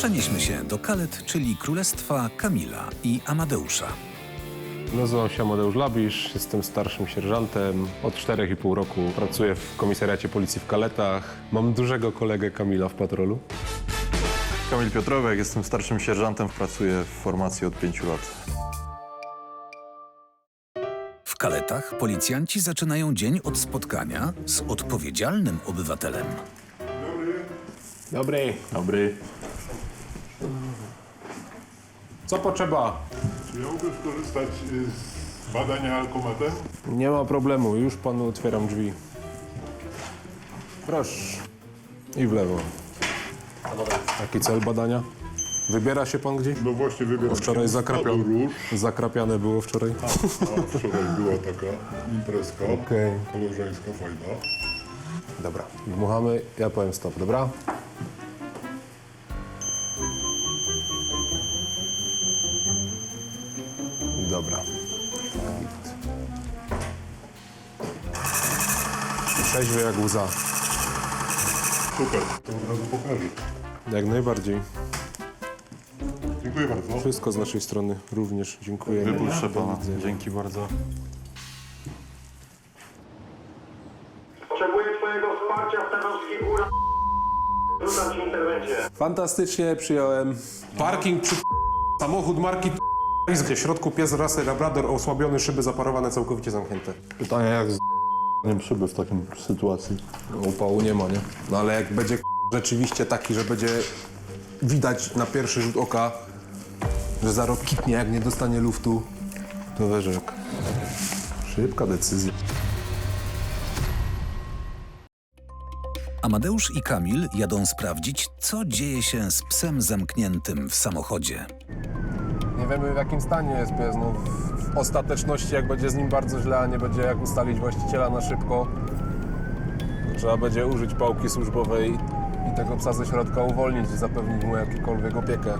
Przenieśmy się do Kalet, czyli Królestwa Kamila i Amadeusza. Nazywam się Amadeusz Labisz, jestem starszym sierżantem. Od 4,5 roku pracuję w komisariacie policji w Kaletach. Mam dużego kolegę Kamila w patrolu. Kamil Piotrowek, jestem starszym sierżantem, pracuję w formacji od pięciu lat. W Kaletach policjanci zaczynają dzień od spotkania z odpowiedzialnym obywatelem. Dobry. Dobry. Co potrzeba? Czy ja mogę skorzystać y, z badania alkomatem? Nie ma problemu, już panu otwieram drzwi. Proszę. I w lewo. Jaki cel badania? Wybiera się pan gdzieś? No właśnie wybieram Wczoraj się. zakrapione, Róż, zakrapiane było wczoraj. a wczoraj była taka imprezka Okej. koleżeńska fajna. Dobra, dmuchamy, ja powiem stop? Dobra. Trzeźwy jak łza. Super, to od razu pokażę. Jak najbardziej. Dziękuję bardzo. Wszystko z naszej strony również. Dziękuję. Wypuszczę pana. Dzięki bardzo. Potrzebuję Twojego wsparcia w Tarnowskich Górach. Rzucam Ci interwencję. Fantastycznie przyjąłem. Parking przy samochód marki w środku pies rasy Labrador osłabiony, szyby zaparowane, całkowicie zamknięte. Pytanie jak z nie szyby w takiej sytuacji? Upału nie ma, nie? No ale jak będzie rzeczywiście taki, że będzie widać na pierwszy rzut oka, że zarok kitnie, jak nie dostanie luftu, to wyrzek. Szybka decyzja. Amadeusz i Kamil jadą sprawdzić, co dzieje się z psem zamkniętym w samochodzie. Nie wiemy w jakim stanie jest pies. No, w, w ostateczności jak będzie z nim bardzo źle, a nie będzie jak ustalić właściciela na szybko, trzeba będzie użyć pałki służbowej i tego psa ze środka uwolnić i zapewnić mu jakąkolwiek opiekę.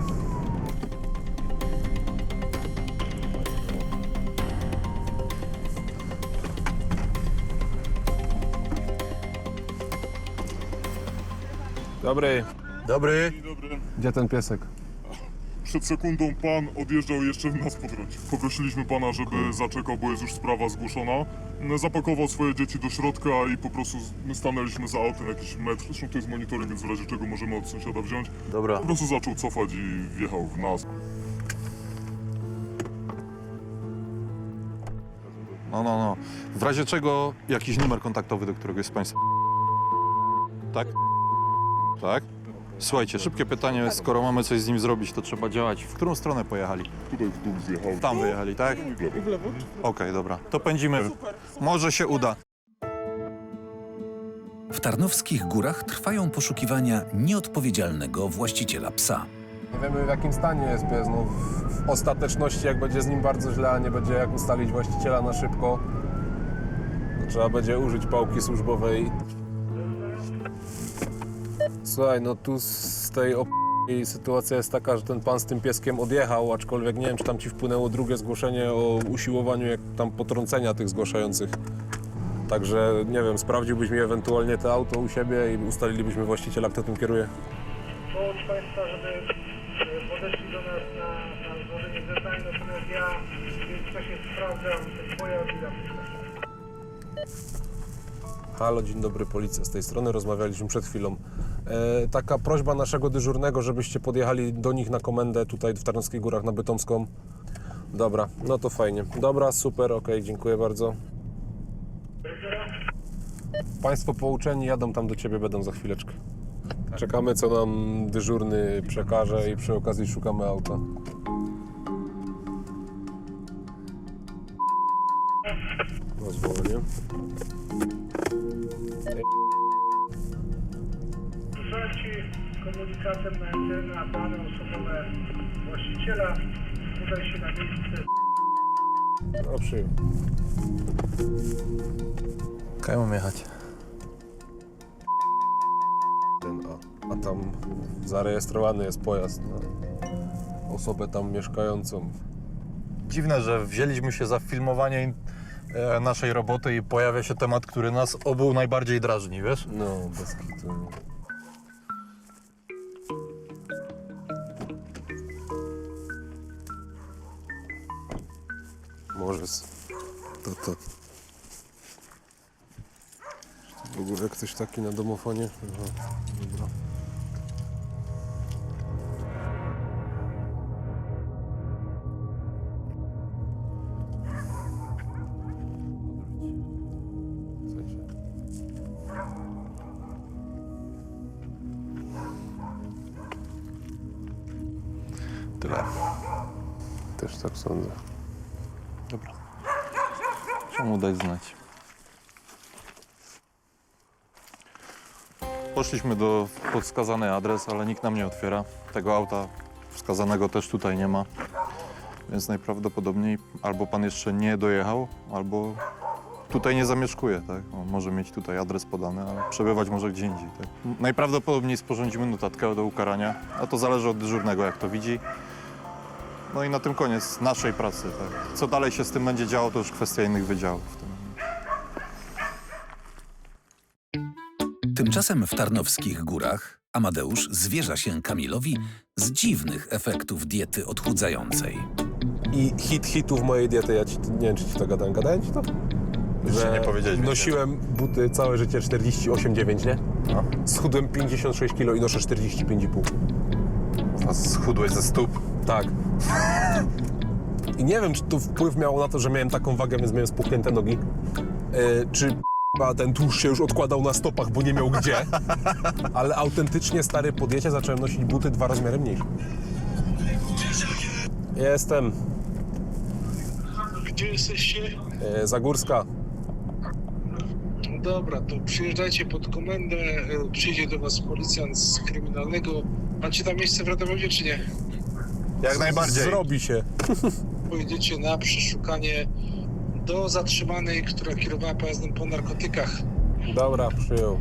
Dobry. Dobry. Dobry. Gdzie ten piesek? Przed sekundą pan odjeżdżał jeszcze w nas po drodze. Poprosiliśmy pana, żeby zaczekał, bo jest już sprawa zgłoszona. Zapakował swoje dzieci do środka i po prostu my stanęliśmy za autem jakiś metr. Zresztą to jest monitoring, więc w razie czego możemy od sąsiada wziąć. Dobra. Po prostu zaczął cofać i wjechał w nas. No, no, no. W razie czego jakiś numer kontaktowy do któregoś z państwa. Tak? Tak? Słuchajcie, szybkie pytanie, skoro mamy coś z nim zrobić, to trzeba działać. W którą stronę pojechali? Tutaj w dół zjechał. Tam wyjechali, tak? W lewo. Okej, dobra. To pędzimy. Może się uda. W Tarnowskich Górach trwają poszukiwania nieodpowiedzialnego właściciela psa. Nie wiemy w jakim stanie jest pies. No, w, w ostateczności jak będzie z nim bardzo źle, a nie będzie jak ustalić właściciela na szybko, to trzeba będzie użyć pałki służbowej. Słuchaj, no tu z tej op... sytuacja jest taka, że ten pan z tym pieskiem odjechał, aczkolwiek nie wiem, czy tam ci wpłynęło drugie zgłoszenie o usiłowaniu jak tam potrącenia tych zgłaszających. Także nie wiem, sprawdziłbyś mi ewentualnie to auto u siebie i ustalilibyśmy właściciela, kto tym kieruje. Połącz Państwa, żeby e, podeszli do nas na, na złożenie zeznań, natomiast ja w międzyczasie sprawdzam te Twoje odbieramy. Halo, dzień dobry, policja z tej strony. Rozmawialiśmy przed chwilą. E, taka prośba naszego dyżurnego, żebyście podjechali do nich na komendę tutaj w Tarnowskich Górach na Bytomską. Dobra, no to fajnie. Dobra, super, okej, dziękuję bardzo. Państwo pouczeni jadą tam do Ciebie, będą za chwileczkę. Czekamy, co nam dyżurny przekaże i przy okazji szukamy auta. Pozwolenie. Wysłałem Ci komunikatem na anteny, a dane osobowe właściciela. Udaj się na miejsce. No, przyjął. Kaj mam jechać? Ten, a, a tam zarejestrowany jest pojazd na osobę tam mieszkającą. Dziwne, że wzięliśmy się za filmowanie e, naszej roboty i pojawia się temat, który nas obu najbardziej drażni, wiesz? No, bez kitu. Może z... to, to. W ogóle ktoś taki na domofonie? Aha, dobra. Tyle. Też tak sądzę. Trzeba mu dać znać. Poszliśmy do podskazany adres, ale nikt nam nie otwiera. Tego auta wskazanego też tutaj nie ma. Więc najprawdopodobniej albo pan jeszcze nie dojechał, albo tutaj nie zamieszkuje, tak? On może mieć tutaj adres podany, ale przebywać może gdzie indziej, tak? Najprawdopodobniej sporządzimy notatkę do ukarania, a to zależy od dyżurnego, jak to widzi. No i na tym koniec naszej pracy. Tak. Co dalej się z tym będzie działo, to już kwestia innych wydziałów. w tym Tymczasem w Tarnowskich Górach Amadeusz zwierza się Kamilowi z dziwnych efektów diety odchudzającej. I hit hitów mojej diety, ja ci, nie wiem, czy ci to gadałem. Gadałem ci to? Jeszcze nie powiedzieliśmy. Nosiłem buty całe życie 48,9, nie? No. Schudłem 56 kg i noszę 45,5. A schudłeś ze stóp? Tak. I nie wiem, czy to wpływ miało na to, że miałem taką wagę, więc miałem spuchnięte nogi. E, czy a ten tłuszcz się już odkładał na stopach, bo nie miał gdzie. Ale autentycznie stary po diecie zacząłem nosić buty dwa rozmiary mniejsze. Jestem. Gdzie jesteście? E, Zagórska. No dobra, to przyjeżdżajcie pod komendę, e, przyjdzie do was policjant z kryminalnego. Macie tam miejsce w Radomowie, czy nie? Jak najbardziej. Zrobi się. Pojedziecie na przeszukanie do zatrzymanej, która kierowała pojazdem po narkotykach. Dobra, przyjął.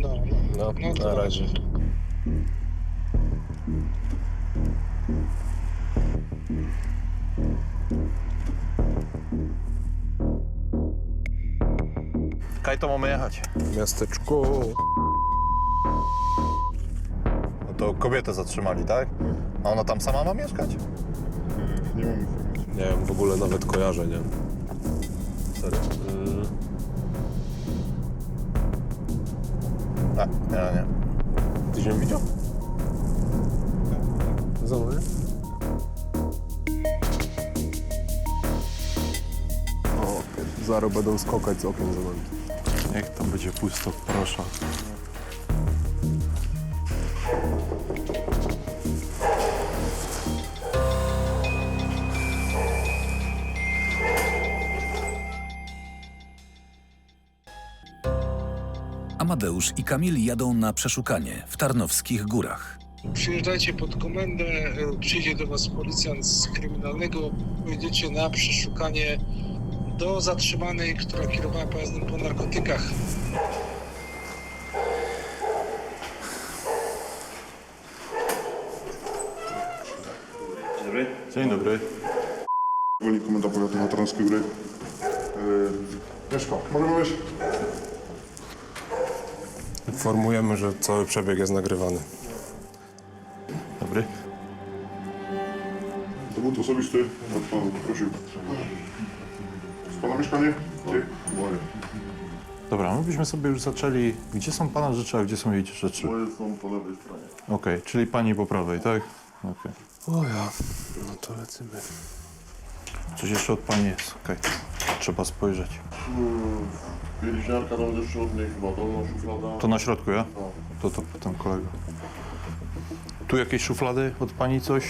No, No, no to na razie. Kaj to mamy jechać. Miasteczko. No to kobietę zatrzymali, tak? A ona tam sama ma mieszkać? Nie mam informacji. Nie wiem, w ogóle nawet kojarzę, nie? Serio? Mm. A, nie, nie. Tyś ją widział? Za mną, nie? O, zaraz będą skokać z okien za nami. Niech tam będzie pusto, proszę. Amadeusz i Kamil jadą na przeszukanie w Tarnowskich Górach. Przyjeżdżajcie pod komendę, e, przyjdzie do was policjant z kryminalnego. Pojedziecie na przeszukanie do zatrzymanej, która kierowała pojazdem po narkotykach. Dzień dobry. Woli komenda powiatu na Tarnowskiej Góry. Yy, Mieszko, możemy wejść? Informujemy, że cały przebieg jest nagrywany. Dobry. Dowód osobisty, od pana prosił. Z pana mieszkanie? Moje. Dobra, my byśmy sobie już zaczęli. Gdzie są pana rzeczy, a gdzie są jej rzeczy? Moje są po lewej stronie. Okej, czyli pani po prawej, tak? Okej. O ja, no to lecimy. Coś jeszcze od pani jest, okej. Trzeba spojrzeć. Bieliźniarka tam też od niej chyba dolna szuflada. To na środku, ja? To to potem kolega. Tu jakieś szuflady od pani coś?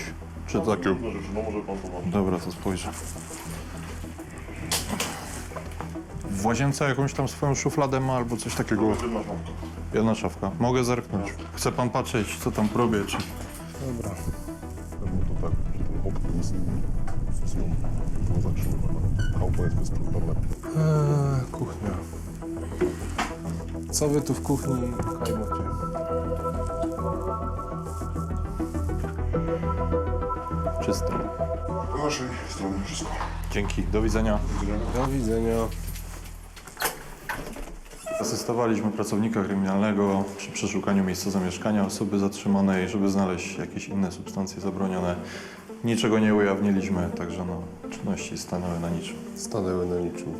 Czy takie? Różne rzeczy, no może pan pomaga. Dobra, to spojrzę. W łazience jakąś tam swoją szufladę ma albo coś takiego? Jedna szafka. Jedna szafka. Mogę zerknąć. Chce pan patrzeć, co tam robię, czy... Dobra. No to tak, że ten jest jest bezproblemowa. Eee, kuchnia. Co wy tu w kuchni Kaj, macie? Czysto. Po naszej stronie wszystko. Dzięki, do widzenia. Do widzenia. Asystowaliśmy pracownika kryminalnego przy przeszukaniu miejsca zamieszkania osoby zatrzymanej, żeby znaleźć jakieś inne substancje zabronione. Niczego nie ujawniliśmy, także no, czynności stanęły na niczym. Stanęły na niczym.